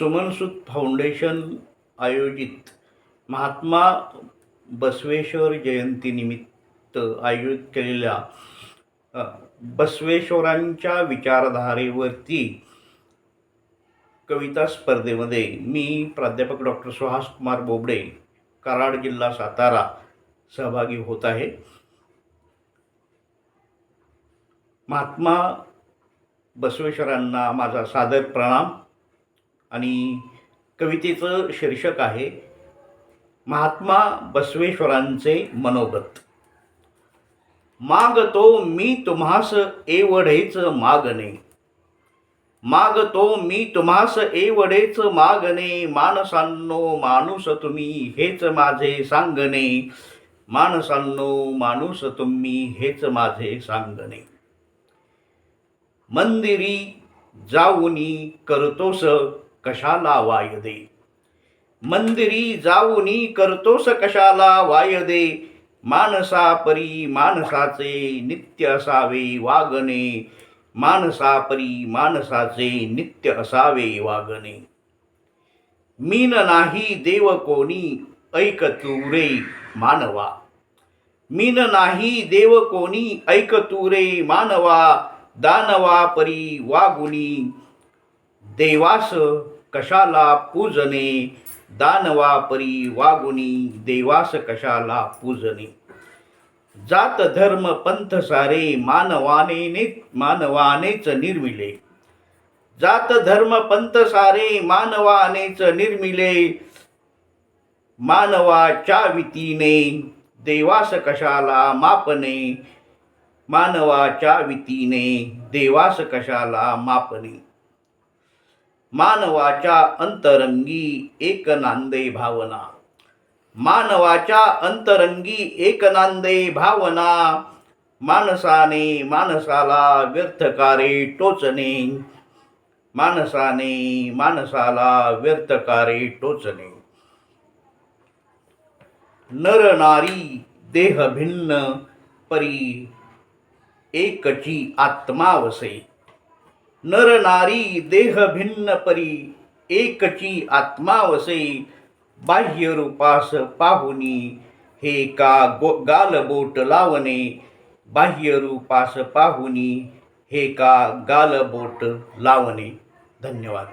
सुमनसूत foundation आयोजित महात्मा बसवेश्वर जयंतीनिमित्त आयोजित केलेल्या बसवेश्वरांच्या विचारधारेवरती कविता स्पर्धेमध्ये मी प्राध्यापक डॉक्टर सुहास कुमार बोबडे कराड जिल्हा सातारा सहभागी होत आहे. महात्मा बसवेश्वरांना माझा सादर प्रणाम. आणि कवितेचं शीर्षक आहे महात्मा बसवेश्वरांचे मनोगत मागतो मी तुम्हास एवढेच मागणे. मागतो मी तुम्हास एवढेच मागणे. माणसांनो माणूस तुम्ही हेच माझे सांगणे. माणसांनो माणूस तुम्ही हेच माझे सांगणे. मंदिरी जाऊनी करतोस कशाला वायदे? मंदिरी जाऊनी करतोस कशाला वायदे? माणसा परी माणसाचे नित्य असावे वागणे. माणसा परी माणसाचे नित्य असावे वागणे. मीन नाही देव कोणी ऐक तू रे मानवा. मीन नाही देव कोणी ऐक तू रे मानवा. दानवा परी वागुनी देवास कशाला पूजने? दानवा परी वागुनी देवास कशाला पूजने? जात धर्म पंथ सारे मानवाने मानवानेच निर्मिले. जात धर्म पंथ सारे मानवानेच निर्मिले. मानवाच्या वितीने देवास कशाला मापने? मानवाच्या वितीने देवास कशाला मापने? मानवाच्या अंतरंगी एक नांदे भावना. मानवाच्या अंतरंगी एक नांदे भावना माणसाने माणसाला व्यर्थकारे टोचणे. माणसाने माणसाला व्यर्थकारे टोचणे. नर नारी देह भिन्न परी एकची आत्मा वसे. नर नारी देह भिन्न परी एकची आत्मा वसे बाह्य रूपास पाहुनी हे का गो गालबोट लावणे बाह्य रूपास पाहुनी हे का गालबोट लावणे. धन्यवाद.